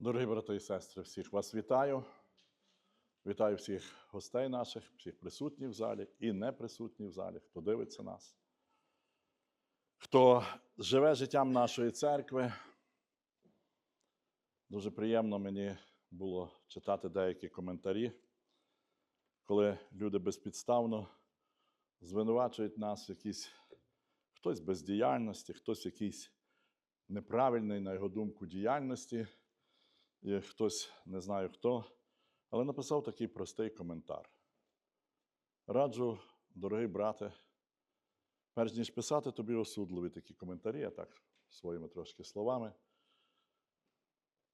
Дорогі брати і сестри, всіх вас вітаю. Вітаю всіх гостей наших, всіх присутніх в залі і неприсутніх в залі, хто дивиться нас, хто живе життям нашої церкви. Дуже приємно мені було читати деякі коментарі, коли люди безпідставно звинувачують нас в якійсь хтось бездіяльності, хтось в якійсь неправильної, на його думку, діяльності і хтось не знаю хто, але написав такий простий коментар. Раджу, дорогий брате, перш ніж писати тобі осудливі такі коментарі, а так своїми трошки словами,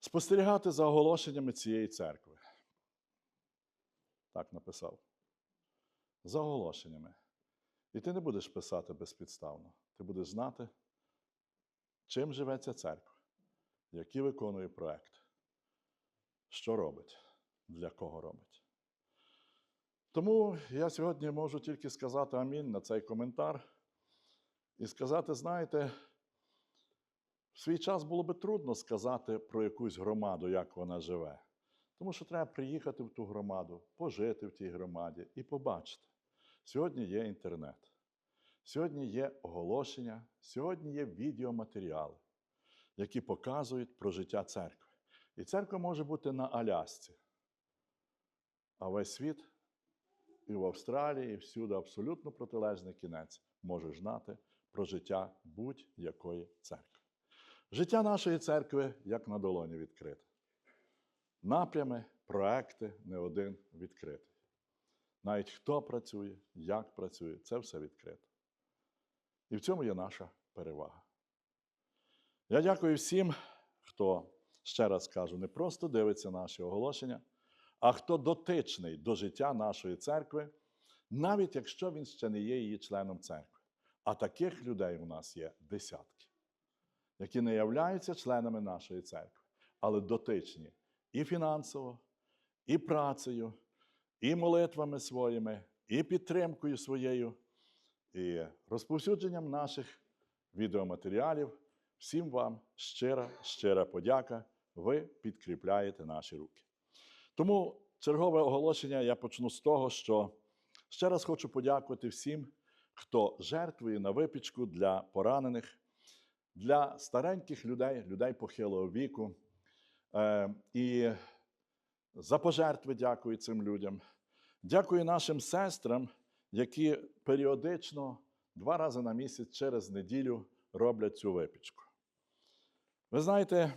спостерігати за оголошеннями цієї церкви. Так написав. За оголошеннями. І ти не будеш писати безпідставно. Ти будеш знати, чим живе ця церква, які виконує проекти що робить, для кого робить. Тому я сьогодні можу тільки сказати амінь на цей коментар і сказати, знаєте, в свій час було би трудно сказати про якусь громаду, як вона живе. Тому що треба приїхати в ту громаду, пожити в тій громаді і побачити. Сьогодні є інтернет, сьогодні є оголошення, сьогодні є відеоматеріали, які показують про життя церкви. І церква може бути на Алясці. А весь світ і в Австралії, і всюди абсолютно протилежний кінець може знати про життя будь-якої церкви. Життя нашої церкви як на долоні відкрите. Напрями, проекти не один відкритий. Навіть хто працює, як працює, це все відкрито. І в цьому є наша перевага. Я дякую всім, хто ще раз кажу, не просто дивиться наші оголошення, а хто дотичний до життя нашої церкви, навіть якщо він ще не є її членом церкви. А таких людей у нас є десятки, які не являються членами нашої церкви, але дотичні і фінансово, і працею, і молитвами своїми, і підтримкою своєю, і розповсюдженням наших відеоматеріалів. Всім вам щира, щира подяка ви підкріпляєте наші руки. Тому чергове оголошення я почну з того, що ще раз хочу подякувати всім, хто жертвує на випічку для поранених, для стареньких людей, людей похилого віку. Е, І за пожертви дякую цим людям. Дякую нашим сестрам, які періодично два рази на місяць через неділю роблять цю випічку. Ви знаєте,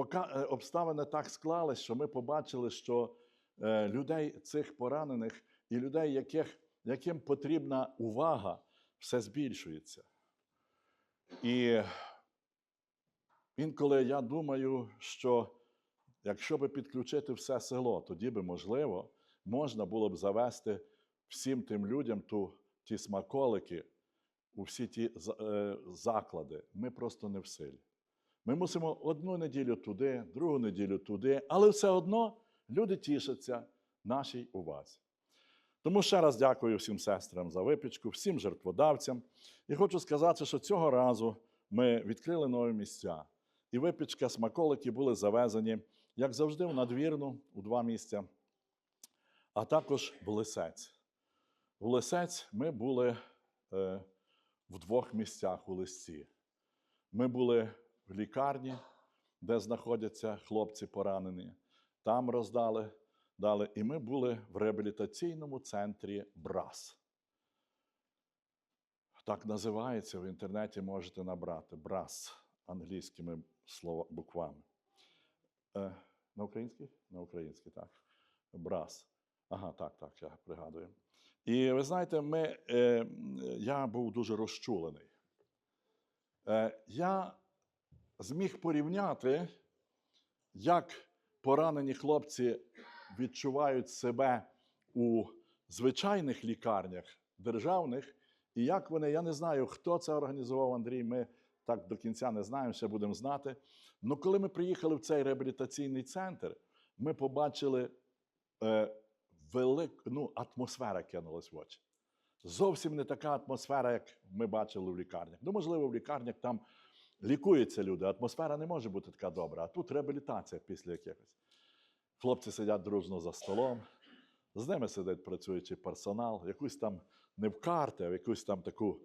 поки е, обставини так склались, що ми побачили, що е, людей цих поранених і людей, яких, яким потрібна увага, все збільшується. І інколи я думаю, що якщо би підключити все село, тоді би, можливо, можна було б завести всім тим людям ту, ті смаколики у всі ті е, заклади. Ми просто не в силі. Ми мусимо одну неділю туди, другу неділю туди, але все одно люди тішаться нашій увазі. Тому ще раз дякую всім сестрам за випічку, всім жертводавцям. І хочу сказати, що цього разу ми відкрили нові місця. І випічка, смаколики були завезені, як завжди, в надвірну у два місця, а також в Лисець. В Лисець ми були е, в двох місцях у лисці. Ми були в лікарні, де знаходяться хлопці поранені. Там роздали, дали. І ми були в реабілітаційному центрі БРАС. Так називається в інтернеті можете набрати БРАС англійськими слова, буквами. Е, на українській? На українській, так. БРАС. Ага, так, так, я пригадую. І ви знаєте, ми, е, я був дуже розчулений. Е, я зміг порівняти, як поранені хлопці відчувають себе у звичайних лікарнях державних, і як вони, я не знаю, хто це організував Андрій. Ми так до кінця не знаємо, ще будемо знати. Але коли ми приїхали в цей реабілітаційний центр, ми побачили е, велику ну, атмосфера кинулась в очі. Зовсім не така атмосфера, як ми бачили в лікарнях. Ну, можливо, в лікарнях там лікуються люди, атмосфера не може бути така добра, а тут реабілітація після якихось. Хлопці сидять дружно за столом, з ними сидить працюючий персонал, якусь там не в карти, а якусь там таку,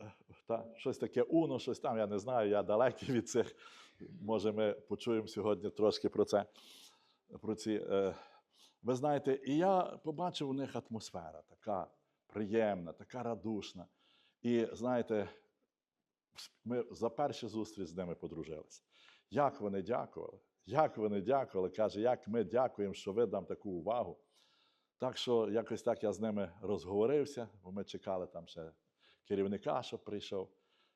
е, та, щось таке уно, щось там, я не знаю, я далекий від цих. Може, ми почуємо сьогодні трошки про це. Про ці, е, ви знаєте, і я побачив у них атмосфера така приємна, така радушна. І знаєте, ми за першу зустріч з ними подружилися. Як вони дякували, як вони дякували, каже, як ми дякуємо, що ви нам таку увагу. Так що якось так я з ними розговорився, бо ми чекали там ще керівника, щоб прийшов.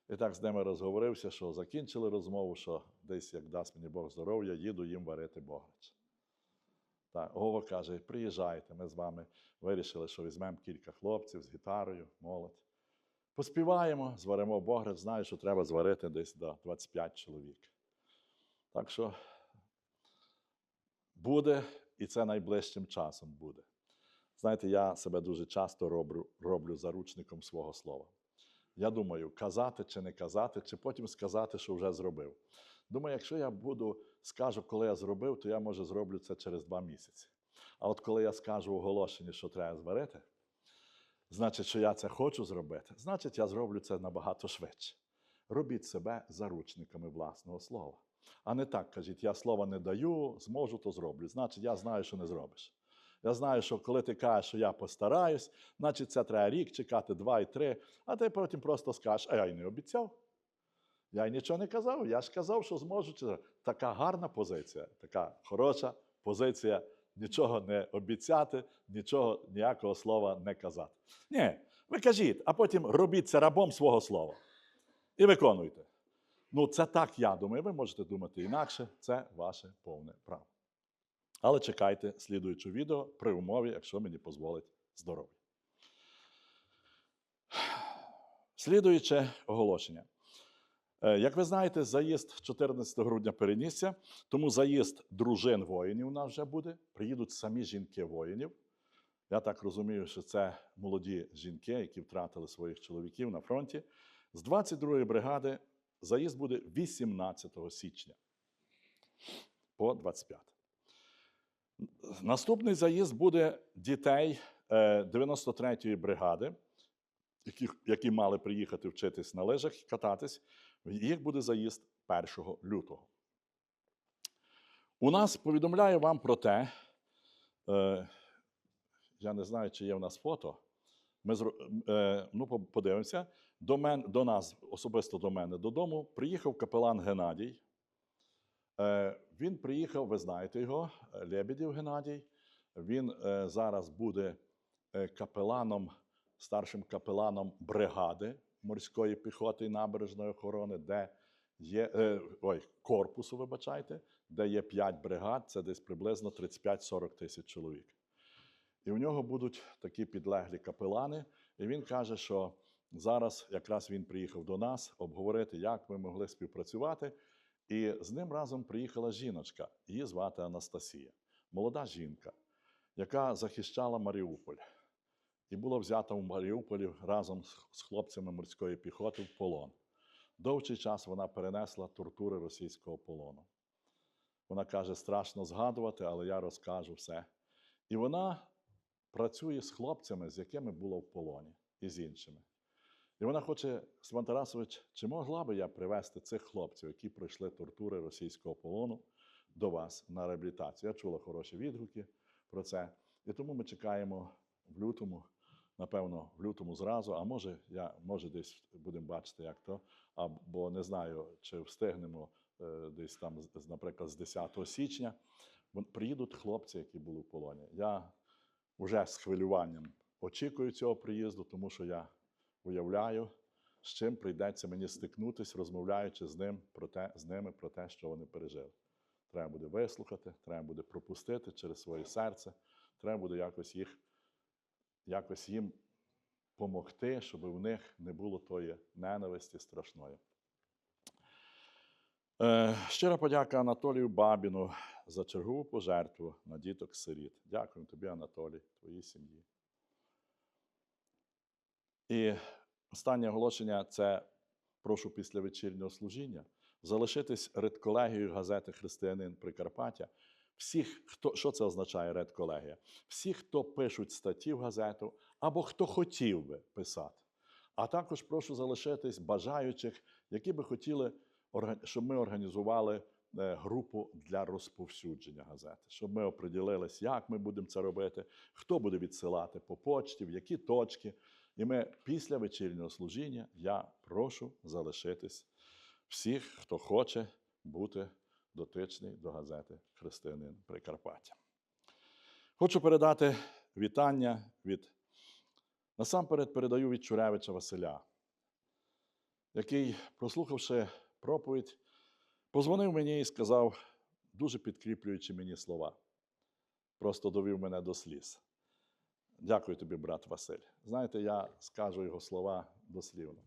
І так з ними розговорився, що закінчили розмову, що десь, як дасть мені Бог здоров'я, їду їм варити бограч. Так, Гова каже: приїжджайте, ми з вами вирішили, що візьмемо кілька хлопців з гітарою, молодь. Поспіваємо, зваримо бограч, знаю, що треба зварити десь до 25 чоловік. Так що буде, і це найближчим часом буде. Знаєте, я себе дуже часто роблю, роблю заручником свого слова. Я думаю, казати чи не казати, чи потім сказати, що вже зробив. Думаю, якщо я буду, скажу, коли я зробив, то я може зроблю це через два місяці. А от коли я скажу оголошення, що треба зварити, значить, що я це хочу зробити, значить, я зроблю це набагато швидше. Робіть себе заручниками власного слова. А не так кажіть, я слова не даю, зможу, то зроблю. Значить, я знаю, що не зробиш. Я знаю, що коли ти кажеш, що я постараюсь, значить це треба рік чекати, два і три, а ти потім просто скажеш, а я й не обіцяв. Я й нічого не казав. Я ж казав, що зможу. чи- Така гарна позиція, така хороша позиція нічого не обіцяти, нічого, ніякого слова не казати. Ні, ви кажіть, а потім робіть це рабом свого слова. І виконуйте. Ну, це так я думаю. Ви можете думати інакше, це ваше повне право. Але чекайте слідуючу відео при умові, якщо мені дозволить здоров'я. Слідуюче оголошення. Е, Як ви знаєте, заїзд 14 грудня перенісся, тому заїзд дружин воїнів у нас вже буде. Приїдуть самі жінки воїнів. Я так розумію, що це молоді жінки, які втратили своїх чоловіків на фронті. З 22-ї бригади заїзд буде 18 січня по 25. Наступний заїзд буде дітей е, 93-ї бригади, які, які мали приїхати вчитись на лижах і кататись. Їх буде заїзд 1 лютого. У нас повідомляю вам про те, е, я не знаю, чи є в нас фото. Ми е, ну, подивимося. До, мен, до нас, особисто до мене додому, приїхав капелан Геннадій. Е, він приїхав, ви знаєте його, Лебедів Геннадій. Він е, зараз буде е, капеланом, старшим капеланом бригади морської піхоти і набережної охорони, де є е, ой, корпусу, вибачайте, де є 5 бригад, це десь приблизно 35-40 тисяч чоловік. І в нього будуть такі підлеглі капелани. І він каже, що зараз якраз він приїхав до нас обговорити, як ми могли співпрацювати. І з ним разом приїхала жіночка, її звати Анастасія, молода жінка, яка захищала Маріуполь і була взята в Маріуполі разом з- хлопцями морської піхоти в полон. Довгий час вона перенесла тортури російського полону. Вона каже, страшно згадувати, але я розкажу все. І вона працює з хлопцями, з якими була в полоні, і з іншими. І вона хоче, Сван Тарасович, чи могла би я привезти цих хлопців, які пройшли тортури російського полону, до вас на реабілітацію? Я чула хороші відгуки про це. І тому ми чекаємо в лютому, напевно, в лютому зразу, а може, я, може десь будемо бачити, як то, або не знаю, чи встигнемо е, десь там, наприклад, з 10 січня. Приїдуть хлопці, які були в полоні. Я вже з хвилюванням очікую цього приїзду, тому що я уявляю, з чим прийдеться мені стикнутися, розмовляючи з ним про те, з ними про те, що вони пережили. Треба буде вислухати, треба буде пропустити через своє серце, треба буде якось їх, якось їм помогти, щоб в них не було тої ненависті страшної. Е, щира подяка Анатолію Бабіну за чергову пожертву на діток сиріт. Дякую тобі, Анатолій, твоїй сім'ї. І останнє оголошення це прошу після вечірнього служіння залишитись редколегією газети Християнин Прикарпаття. Всіх, хто що це означає редколегія? Всі, хто пишуть статті в газету, або хто хотів би писати. А також прошу залишитись бажаючих, які би хотіли, щоб ми організували е, групу для розповсюдження газети, щоб ми оприділились, як ми будемо це робити, хто буде відсилати по почті, в які точки. І ми після вечірнього служіння я прошу залишитись всіх, хто хоче бути дотичний до газети Християнин Прикарпаття. Хочу передати вітання від насамперед передаю від Чуревича Василя, який, прослухавши проповідь, позвонив мені і сказав, дуже підкріплюючи мені слова. Просто довів мене до сліз. Дякую тобі, брат Василь. Знаєте, я скажу його слова дослівно.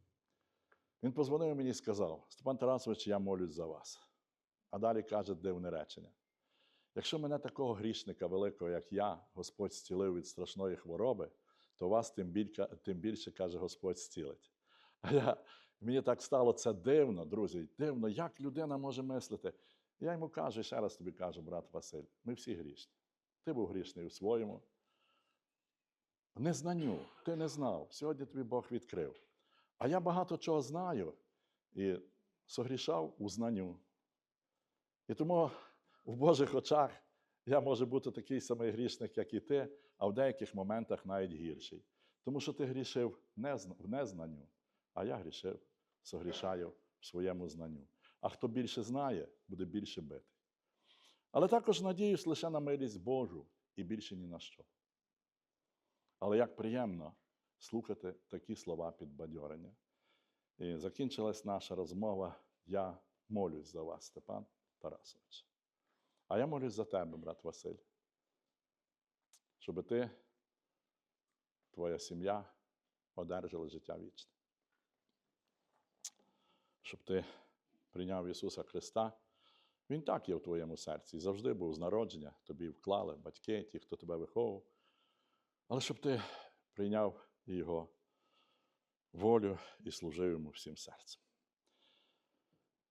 Він позвонив мені і сказав: Степан Тарасович, я молюсь за вас. А далі каже дивне речення. Якщо мене такого грішника великого, як я, Господь зцілив від страшної хвороби, то вас тим більше, тим більше каже, Господь зцілить. А я, мені так стало це дивно, друзі, дивно, як людина може мислити. Я йому кажу, ще раз тобі кажу, брат Василь, ми всі грішні. Ти був грішний у своєму. Незнанню, ти не знав. Сьогодні тобі Бог відкрив. А я багато чого знаю і согрішав у знанню. І тому в Божих очах я можу бути такий самий грішник, як і ти, а в деяких моментах навіть гірший. Тому що ти грішив в незнанню, а я грішив, согрішаю в своєму знанню. А хто більше знає, буде більше бити. Але також надіюсь лише на милість Божу і більше ні на що. Але як приємно слухати такі слова підбадьорення. І закінчилась наша розмова. Я молюсь за вас, Степан Тарасович. А я молюсь за тебе, брат Василь, щоб ти, твоя сім'я одержали життя вічне. Щоб ти прийняв Ісуса Христа. Він так є в твоєму серці. Завжди був з народження, тобі вклали батьки, ті, хто тебе виховував. Але щоб ти прийняв Його волю і служив йому всім серцем.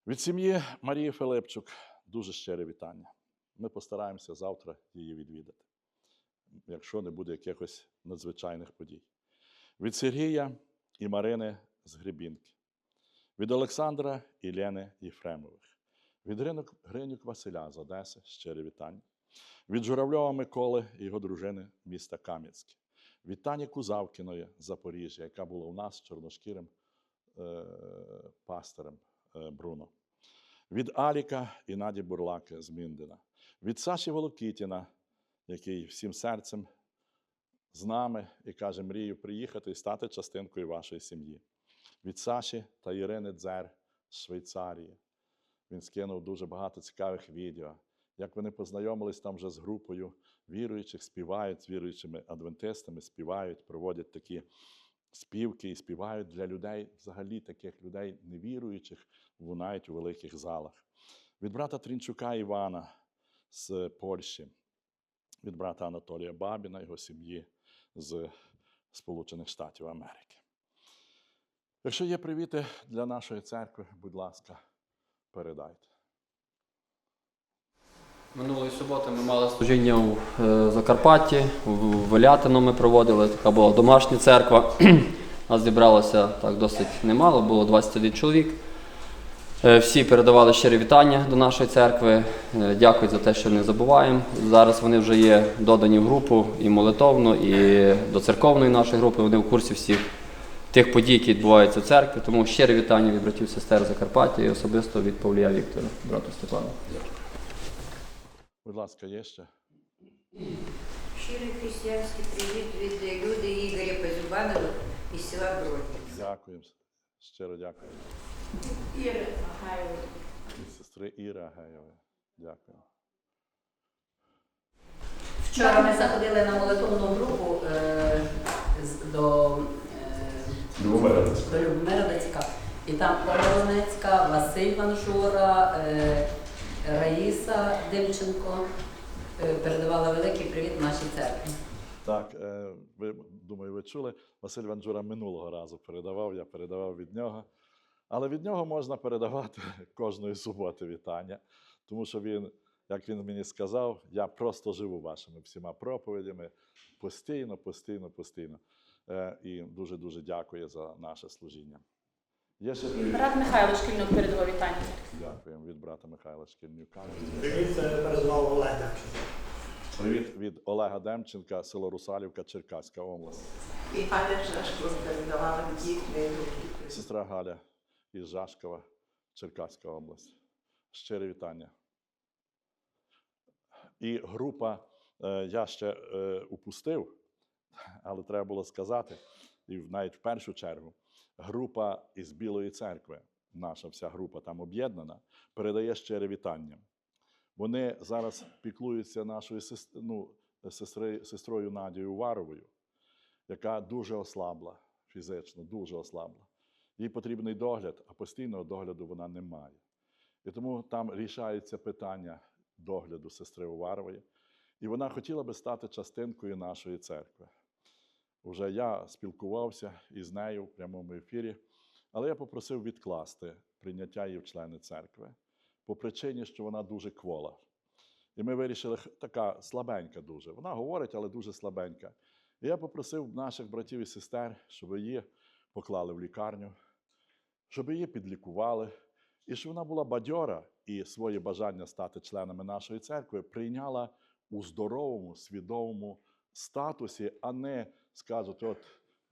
Від сім'ї Марії Филипчук дуже щире вітання. Ми постараємося завтра її відвідати, якщо не буде якихось надзвичайних подій. Від Сергія і Марини з Гребінки, від Олександра і Лени Єфремових, від Гринюк, Гринюк Василя з Одеси щире вітання, від Журавльова Миколи і його дружини міста Кам'янське, від Тані Кузавкіної Запоріжжя, яка була у нас чорношкірим е, пастором. е, Бруно, від Аліка і Наді Бурлаки з Міндина, від Саші Волокітіна, який всім серцем з нами і каже, мрію приїхати і стати частинкою вашої сім'ї. Від Саші та Ірини Дзер з Швейцарії. Він скинув дуже багато цікавих відео, як вони познайомились там вже з групою віруючих, співають з віруючими адвентистами, співають, проводять такі співки і співають для людей, взагалі таких людей невіруючих, лунають у великих залах. Від брата Трінчука Івана з Польщі, від брата Анатолія Бабіна, його сім'ї з Сполучених Штатів Америки. Якщо є привіти для нашої церкви, будь ласка, передайте. Минулої суботи ми мали служіння у е, Закарпатті, у Велятино ми проводили. Така була домашня церква. Нас зібралося так досить немало, було 21 чоловік. Е, Всі передавали щирі вітання до нашої церкви. Е, Дякують за те, що не забуваємо. Зараз вони вже є додані в групу і молитовну, і до церковної нашої групи. Вони в курсі всіх тих подій, які відбуваються в церкві. Тому щире вітання від братів сестер Закарпаття і особисто від Павлія Віктора, брату Степану. Будь ласка, є ще? Щирий християнський привіт від люди Ігоря Позюбанова із села Бродів. Дякуємо. Щиро дякую. Іра Махайло. Сестри Іри Агеєвої. Дякую. Вчора ми заходили на молитовну групу е, з- до, е, до Любомира Дацька. І там Оля Ланецька, Василь Ванжура, е, Раїса Димченко е, передавала великий привіт нашій церкві. Так, е, ви думаю, ви чули. Василь Ванджура минулого разу передавав, я передавав від нього. Але від нього можна передавати кожної суботи вітання, тому що він, як він мені сказав, я просто живу вашими всіма проповідями постійно, постійно, постійно. Е, І дуже-дуже дякую за наше служіння. Брат Михайло Шкільнюк передавав вітання. Дякуємо від брата Михайла Шкільнюка. Привіт, це передавав Олега. Привіт від Олега Демченка, село Русалівка, Черкаська область. І Галя Жашко передавала від їхньої. Сестра Галя із Жашкова, Черкаська область. Щире вітання. І група, е, я ще е, упустив, але треба було сказати, і навіть в першу чергу, група із Білої церкви, наша вся група там об'єднана, передає щире вітання. Вони зараз піклуються нашою ну, сестри, сестрою Надією Варовою, яка дуже ослабла фізично, дуже ослабла. Їй потрібний догляд, а постійного догляду вона не має. І тому там рішається питання догляду сестри Уварової. І вона хотіла би стати частинкою нашої церкви. Уже я спілкувався із нею в прямому ефірі, але я попросив відкласти прийняття її в члени церкви по причині, що вона дуже квола. І ми вирішили, така слабенька дуже. Вона говорить, але дуже слабенька. І я попросив наших братів і сестер, щоб її поклали в лікарню, щоб її підлікували, і щоб вона була бадьора і своє бажання стати членами нашої церкви прийняла у здоровому, свідомому статусі, а не скажуть, от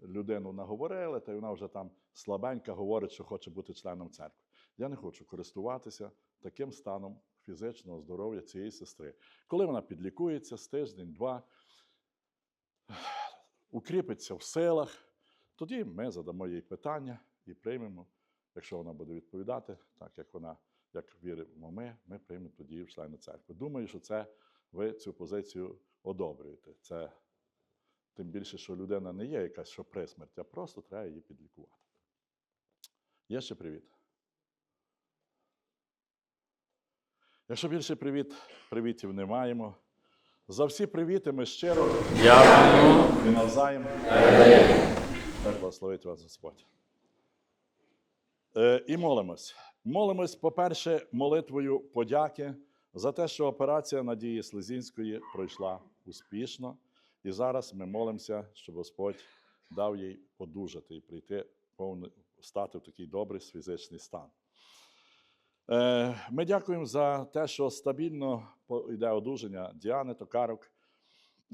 людину наговорили, та й вона вже там слабенька говорить, що хоче бути членом церкви. Я не хочу користуватися таким станом фізичного здоров'я цієї сестри. Коли вона підлікується з тиждень-два, укріпиться в силах, тоді ми задамо їй питання і приймемо. Якщо вона буде відповідати, так як вона, як віримо ми, ми приймемо тоді в члени церкви. Думаю, що це ви цю позицію одобрюєте. Це тим більше, що людина не є якась що при смерті, а просто треба її підлікувати. Є ще привіт. Якщо більше привіт, привітів не маємо. За всі привіти ми щиро Дякую. і навзаєм. Так благословить вас Господь. Е, і молимось. Молимось, по-перше, молитвою подяки за те, що операція Надії Слезінської пройшла успішно. І зараз ми молимося, щоб Господь дав їй одужати і прийти стати в такий добрий фізичний стан. Е, Ми дякуємо за те, що стабільно йде одужання Діани Токарок,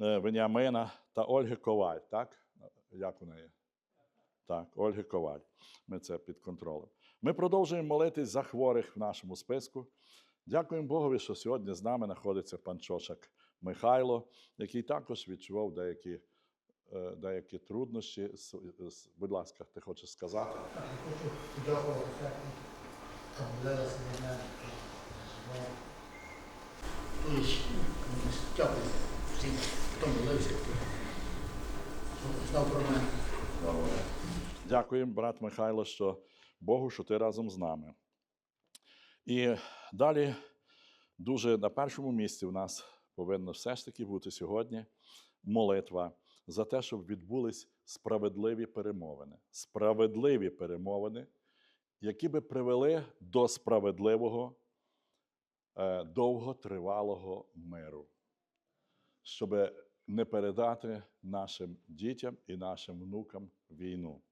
е, Веніамина та Ольги Коваль. Так? Як у неї? Так, Ольги Коваль. Ми це під контролем. Ми продовжуємо молитись за хворих в нашому списку. Дякуємо Богові, що сьогодні з нами знаходиться пан Чошак Михайло, який також відчував деякі, е, деякі труднощі. Будь ласка, ти хочеш сказати? Хочу подякувати мене. Дякую всім, хто молився, хто знав про мене. Дякуємо, брат Михайло, що Богу, що ти разом з нами. І далі дуже на першому місці в нас повинна все ж таки бути сьогодні молитва за те, щоб відбулись справедливі перемовини. Справедливі перемовини, які би привели до справедливого, е, довготривалого миру, щоб не передати нашим дітям і нашим внукам війну.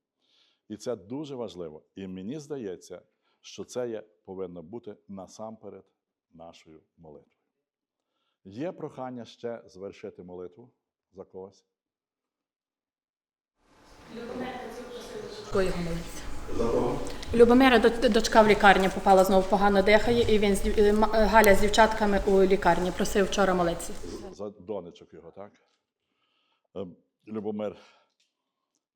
І це дуже важливо. І мені здається, що це є, повинно бути насамперед нашою молитвою. Є прохання ще звершити молитву за когось? Його молиться? За кого? Любомира дочка в лікарні попала знову погано дихає, і він е, е, Галя з дівчатками у лікарні просив вчора молитися. За донечок його, так? Ем, Любомир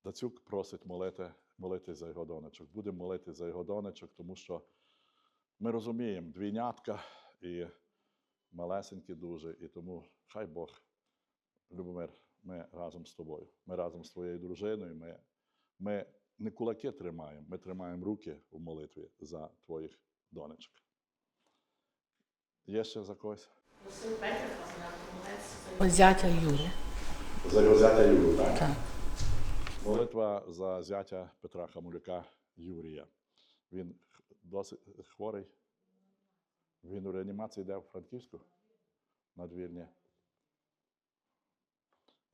Дацюк просить молити, молитись за його донечок. Будемо молитись за його донечок, тому що ми розуміємо, двійнятка і малесенькі дуже, і тому хай Бог, Любомир, ми разом з тобою. Ми разом з твоєю дружиною. Ми, ми не кулаки тримаємо, ми тримаємо руки в молитві за твоїх донечок. Є ще за когось? Зятя Юлі. За його зятя Юру, так? Так. Молитва за зятя Петра Хамулюка Юрія. Він досить хворий. Він у реанімації йде в Франківську надвірні.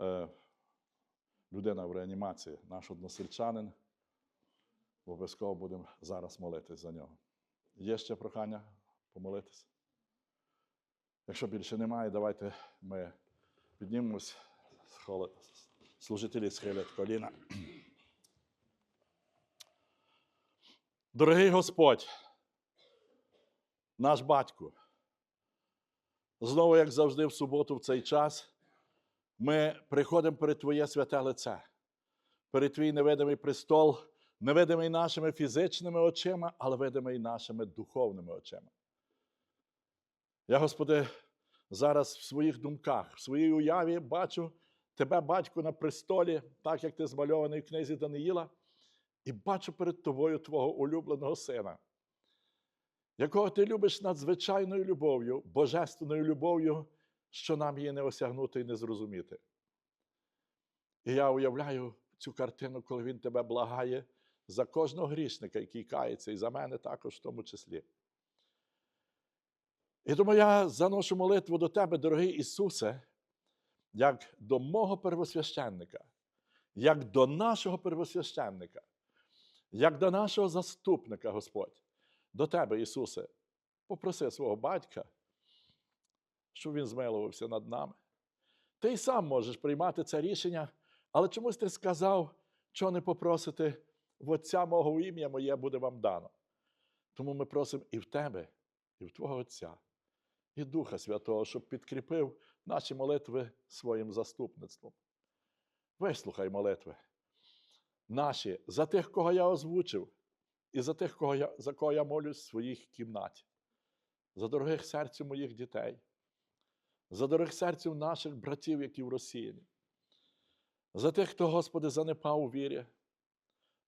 Е, людина в реанімації, наш односельчанин. Обов'язково будемо зараз молитись за нього. Є ще прохання помолитись? Якщо більше немає, давайте ми піднімемось, служителі схилять коліна. Дорогий Господь, наш батько, знову, як завжди, в суботу, в цей час, ми приходимо перед Твоє святе лице, перед Твій невидимий престол, невидимий нашими фізичними очима, але видимий нашими духовними очима. Я, Господи, зараз в своїх думках, в своїй уяві бачу Тебе, батько, на престолі, так як ти змальований в книзі Даниїла, і бачу перед тобою Твого улюбленого сина, якого ти любиш надзвичайною любов'ю, божественною любов'ю, що нам її не осягнути і не зрозуміти. І я уявляю цю картину, коли він тебе благає за кожного грішника, який кається, і за мене також в тому числі. І тому я заношу молитву до тебе, дорогий Ісусе, як до мого первосвященника, як до нашого первосвященника, як до нашого заступника, Господь, до тебе, Ісусе, попроси свого батька, щоб він змилувався над нами. Ти й сам можеш приймати це рішення, але чомусь ти сказав, що не попросити в Отця мого ім'я моє буде вам дано. Тому ми просимо і в тебе, і в Твого Отця, і Духа Святого, щоб підкріпив наші молитви своїм заступництвом. Вислухай молитви наші за тих, кого я озвучив, і за тих, кого я, за кого я молюсь в своїх кімнаті, за дорогих серцю моїх дітей, за дорогих серців наших братів, які в Росії, за тих, хто, Господи, занепав у вірі,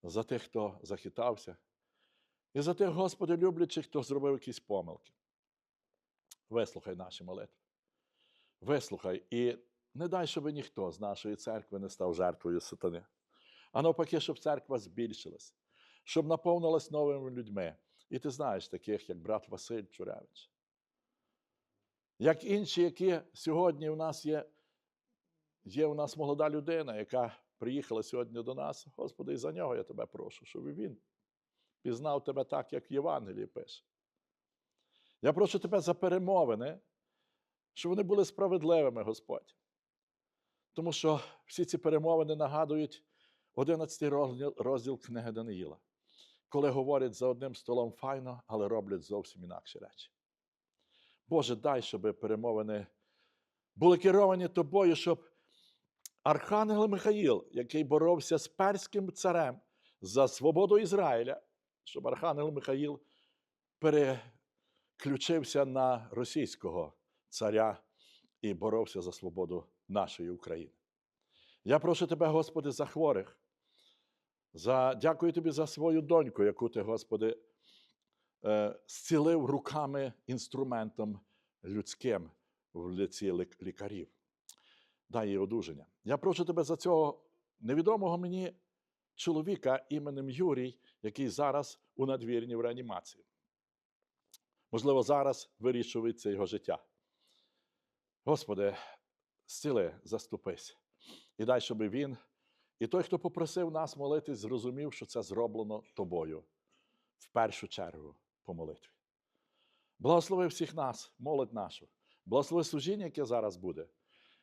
за тих, хто захитався, і за тих, Господи, люблячих, хто зробив якісь помилки. Вислухай наші молитви. Вислухай і не дай, щоб ніхто з нашої церкви не став жертвою сатани. А навпаки, щоб церква збільшилась, щоб наповнилась новими людьми. І ти знаєш таких, як брат Василь Чуревич. Як інші, які сьогодні у нас є, є у нас молода людина, яка приїхала сьогодні до нас. Господи, і за нього я тебе прошу, щоб він пізнав тебе так, як в Євангелії пише. Я прошу тебе за перемовини, щоб вони були справедливими, Господь. Тому що всі ці перемовини нагадують 11 розділ, книги Даниїла, коли говорять за одним столом файно, але роблять зовсім інакші речі. Боже, дай, щоб перемовини були керовані тобою, щоб Архангел Михаїл, який боровся з перським царем за свободу Ізраїля, щоб Архангел Михаїл переключився на російського царя і боровся за свободу нашої України. Я прошу тебе, Господи, за хворих. За, Дякую тобі за свою доньку, яку ти, Господи, е, зцілив руками інструментом людським в лиці лік- лікарів. Дай їй одужання. Я прошу тебе за цього невідомого мені чоловіка іменем Юрій, який зараз у надвірні в реанімації. Можливо, зараз вирішується його життя. Господи, зціли, заступись. І дай, щоб він, і той, хто попросив нас молитись, зрозумів, що це зроблено тобою в першу чергу по молитві. Благослови всіх нас, молодь нашу, благослови служіння, яке зараз буде,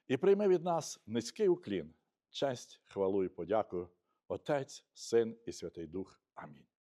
і прийми від нас низький уклін, честь, хвалу і подяку, Отець, Син і Святий Дух. Амінь.